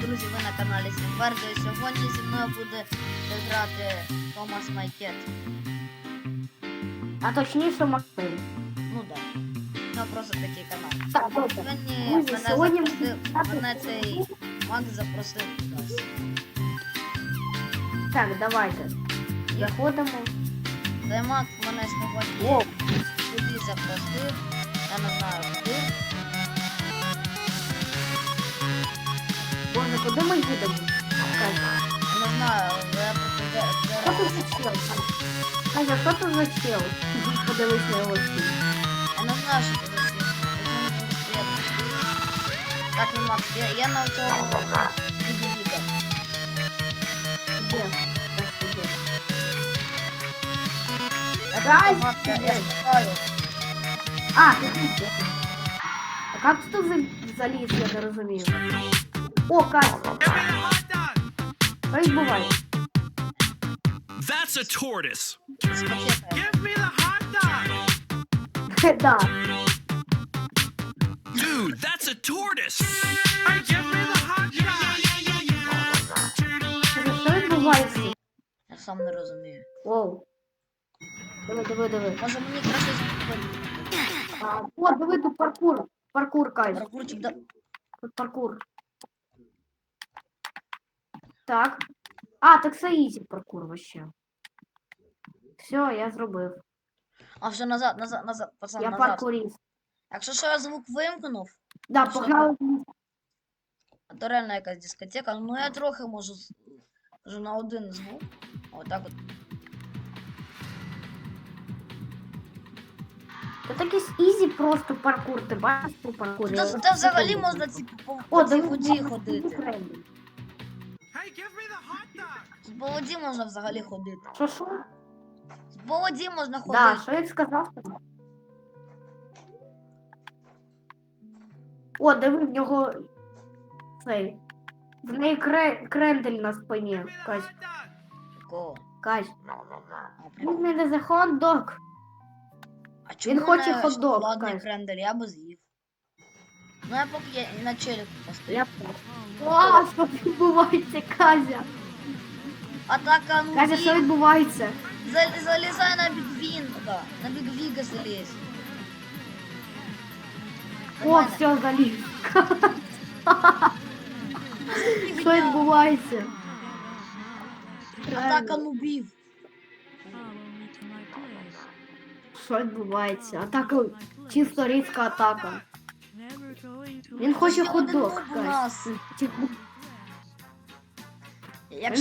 друзі, ви на каналі Сімбердо і сьогодні зі мною буде грати Томас Майкет. А точніше Максим. Ну да. Ну просто такий канал. Так, добре. Сьогодні Друзі, мене сьогодні запросив, мене цей Макс запросив кудись. Так, давайте. Заходимо. Цей Макс мене сьогодні О, куди запросив. Я не знаю куди. Боже, куди ми їдемо? Катя, Я не знаю, але я просто де, Що де, це за чел? Катя, що це за чел? Подивись на його стіль. Я не знаю, що це за світ. Я не знаю, що це. Так, ну, Макс, я, я на цьому відео. Де? Ось туди. Я Дай, просто, Макс, я, я дай. спитаю. А, подожди. А як ти тут за- заліз, я не розумію. О, Катя, що відбувається? That's a tortoise. Дискотека. Give me the hot dog. Да. Dude, that's a tortoise. Hey, give me the hot dog. Катя, Що відбувається? Я сам не розумію. Оу. Диви, диви, диви. Може мені краще зробити А, О, диви, тут паркур. Паркур, Катя. паркурчик да. Тут паркур. Так. А, так це ізі паркур вообще. Все, я зробив. А все назад, назад, назад, пацан, Я назад. паркуріст. Якщо що я звук вимкнув, Да, Що погнали. то реально якась дискотека. Ну я трохи можу з- кажу на один звук. Отак от. Це такий ізі просто паркур. Ти бачиш по паркурі? Та, та взагалі можна ці по, по О, цій воді ходити. По воді можна взагалі ходити. Що, що? По воді можна Да, ходити. що він сказав? О, диви, в нього цей. В неї кре... крендель на спині. Кась. Такого. Кась. А, Він не за хот-дог. А чому хоче не хот-дог, шоколадний Кась. крендель, я би з'їв. Ну я поки я на челику постою. Я О, що відбувається, Казя? Атака, ну Казя, що він. відбувається? Зал- Залізай на бігвінга. На бігвіга залізь. О, Нормально. все, заліз. Що відбувається? Атака нубів. Що відбувається? Атака, чисто різка атака. Він хоче хот-дог, у Кась. нас.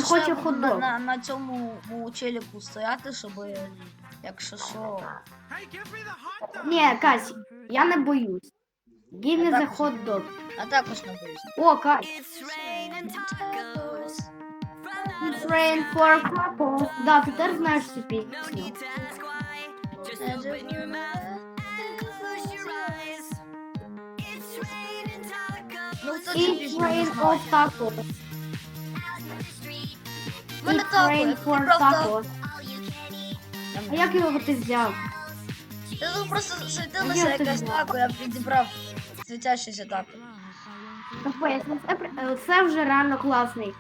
Хоче буду на, хот-дог. на, на цьому челіку стояти, щоб якщо що. Ні, Кась, я не боюсь. Give me the hot dog. А також не боюсь. О, Кась. It's rain for couples. Да, ти теж знаєш цю пісню. Ну не rain of tacos. Rain for tacos. А як його ти взяв? Та тут просто світилася якась тако, я підібрав світящийся тако. Капець, ну це, при- це вже реально класний.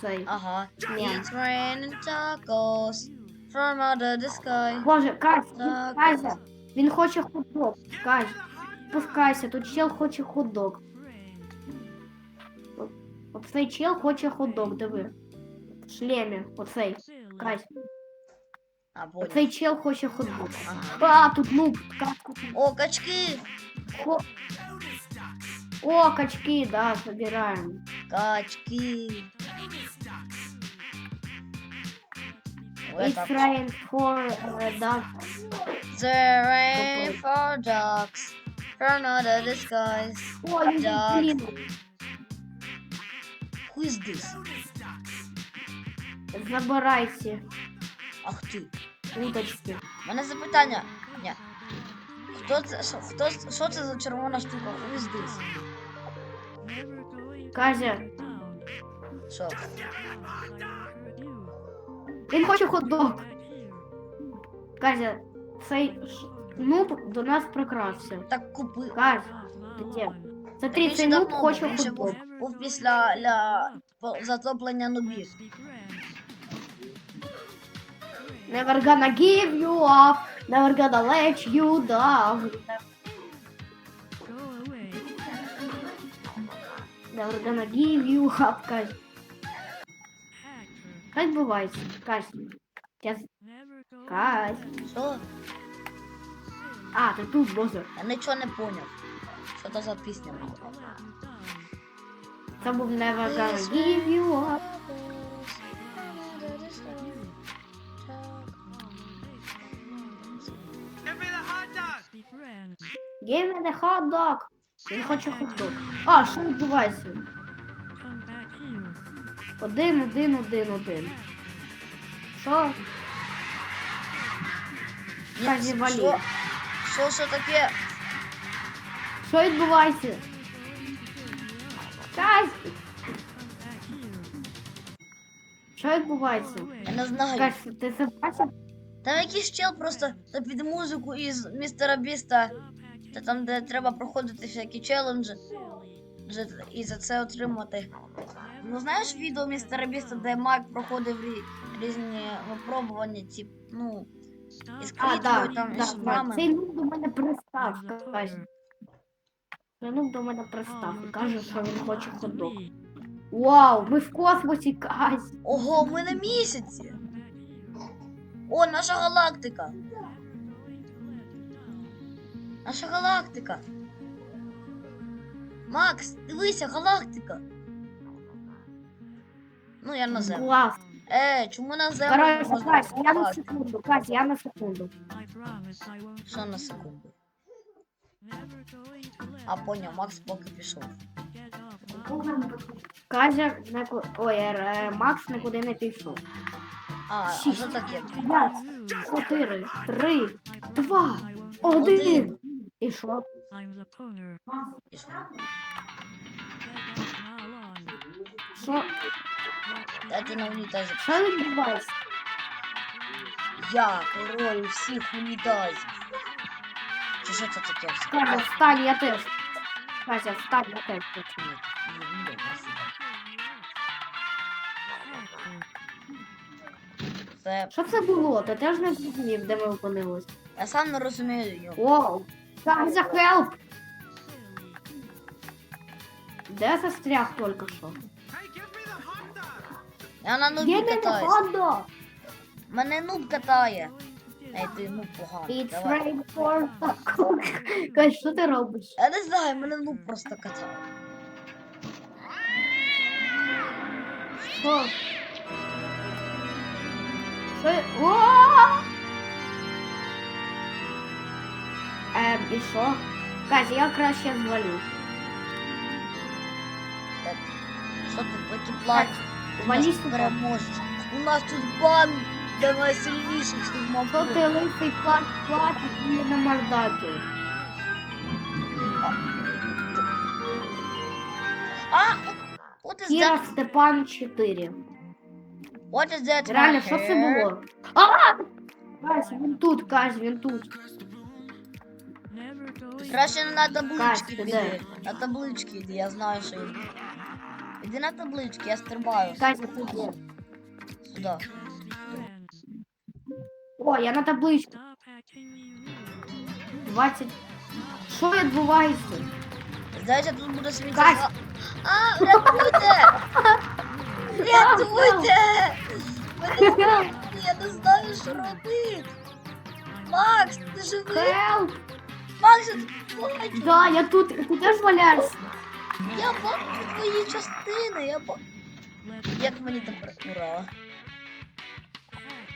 Цей. Ага. Ні. It's raining tacos from under the sky. Боже, Кась, Так. Він хоче хот-дог. Кась, спускайся, тут чел хоче хот-дог. Оцей чел хоче хот-дог, диви. В шлемі, оцей. Кась, А, понял. оцей чел хоче хот-дог. А, тут нуб, качку. О, качки! Хо... О, качки, да, собираем. Качки! Ой, It's rain for uh, duck. The rain for ducks from under the skies. О, він Duck. Who is this? забирайте Ах ти. уточки. У мене запитання. Ні. Хто це? Що, хто, що це за червона штука? Who is this? Казя, Що? він хоче хот-дог. Казя, цей ш- нуб до нас прокрався. Так купи. Ти де? Смотри, цей нуб хоче футбол. був, після ля, затоплення нубів. Never gonna give you up, never gonna let you down. Never gonna give you up, Кась. Хай бувається, Кась. Сейчас, Кась. Що? А, ти тут, боже. Я нічого не поняв. Що це за пісня була? Це був Never gonna give you up. Give me the hot dog. Me the hot dog. А, що відбувається? Один, один, один, один. Що? Ні, Кажі, валі. Що? Що, що таке? Що відбувається? Кась! Що відбувається? Я не знаю. Кась, ти це бачив? Там якийсь чел просто та під музику із містера Біста. Та там, де треба проходити всякі челенджі. І за це отримати. Ну знаєш відео містера Біста, де Майк проходив рі- різні випробування, тип, ну, із А, кліткою, там, да, із да. вами. Цей нуб до мене пристав, Кась. Цей до мене пристав і каже, що він хоче хот-дог. Вау, ми в космосі, Кась! Ого, ми на місяці. О, наша галактика. Наша галактика. Макс, дивися, галактика. Ну, я на землю. Клас! Е, чому на землю? Короче, можна Кась, я на секунду, Кась, я на секунду. Що на секунду? А поняв, Макс поки пішов. Кazя не ку- ой, е, Макс нікуди не пішов. А, а що таке? П'ять, чотири, три, два, один. І що? Пішов. Що? Дайте на унітазі. Що відбувається? Я король всіх унітазів. Що це таке? все? Кazя, встань, я теж. Кazя, встань, я теж хочу. Ні, ні, ні, спасибо. Це Що це було? Ти теж не зрозумів, де ми опинились. я сам не розумію його. Воу! Кazя, хелп! Де застряг тільки що? Я на нубі Є не катаюсь. ходо! Мене нуб катає. Ей, ти нуб поганий. It's Давай. rain for Кась, що ти робиш? Я не знаю, мене нуб просто катає. Що? Що? О! Ем, і що? Кась, я краще звалю. Та- Що тут такі плані? У нас Вались туди. переможеш. У нас тут банда найсильніших Що служмаків. ти лисий плат платить мені на мордаки? А! What is Кіра that? Степан 4. What is that? Реально, right що це here? було? А! Кась, він тут, Кась, він тут. Краще на таблички Кась, ти піди. де? На таблички йди, я знаю, що йду. Іди на таблички, я стрибаю. Кась, тут є. Сюди. О, я на табличці. 20. Що відбувається? Здається, тут буде світ. Кась! А, рятуйте! Рятуйте! Мене я не знаю, що робити. Макс, ти живий? Хелп! Макс, я тут бачу. Да, я тут, ти теж валяєшся. Я бачу твої частини, я бачу. Як мені тепер ура?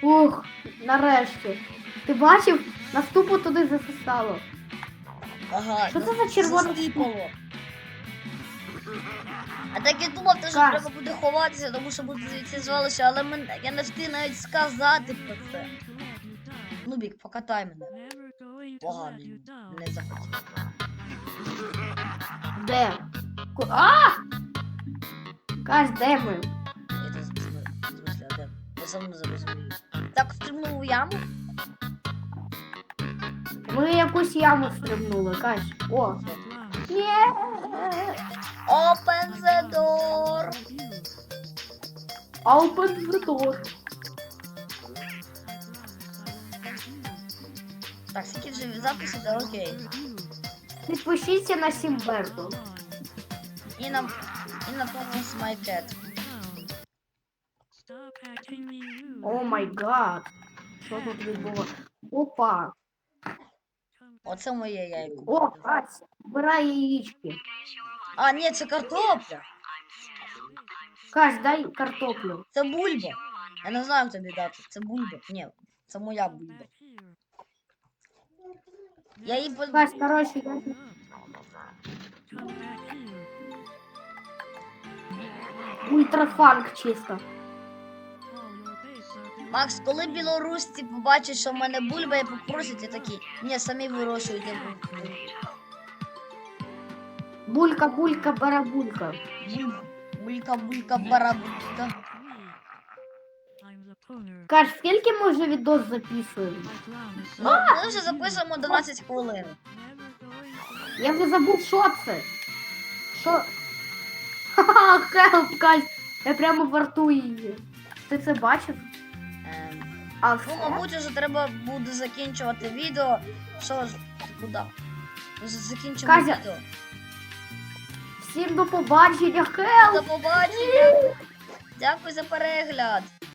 Ух, нарешті. Ти бачив? Наступу туди засосало. Ага. Що це ну, за червоне засипало. А так я думав, що треба буде ховатися, тому що буде звідси звалося, але мен... я не встиг навіть сказати про це. Нубік, покатай мене. Поганий. Не захотів. Де? Ку- А! Кась, де ми? Я це змислю, де? Я сам не зрозумію. Так, стрибнув у яму? Ми якусь яму стрибнули, Кась. О. Ні. Open the door. Open the door. Так, скільки вже записів, та окей. Підпишіться на Сімберту. І на, і на Thomas My О май гад. Що тут відбувається? Опа. Оце моє яйко. О, Кать, збирай яєчки. А, ні, це картопля. Кась, дай картоплю. Це бульба. Я не знаю, як тобі дати. Це бульба. Ні, це моя бульба. Я її по... Кась, коротше, я... Ультрафанк чисто. Макс, коли білорусці побачать, що в мене бульба і попросять, я такі, ні, самі вирощуйте бульбу. Булька, булька, барабулька. Булька, булька, барабулька. Каш, скільки ми вже відос записуємо? Ну, ми вже записуємо 12 хвилин. Я вже забув, що це. Що? Ха-ха, хелп, Кась. Я прямо в рту її. Ти це бачив? А ну, мабуть, вже треба буде закінчувати відео. Що ж, куди? Закінчимо Казя. відео. Всім до побачення, хелп! До побачення. Дякую за перегляд.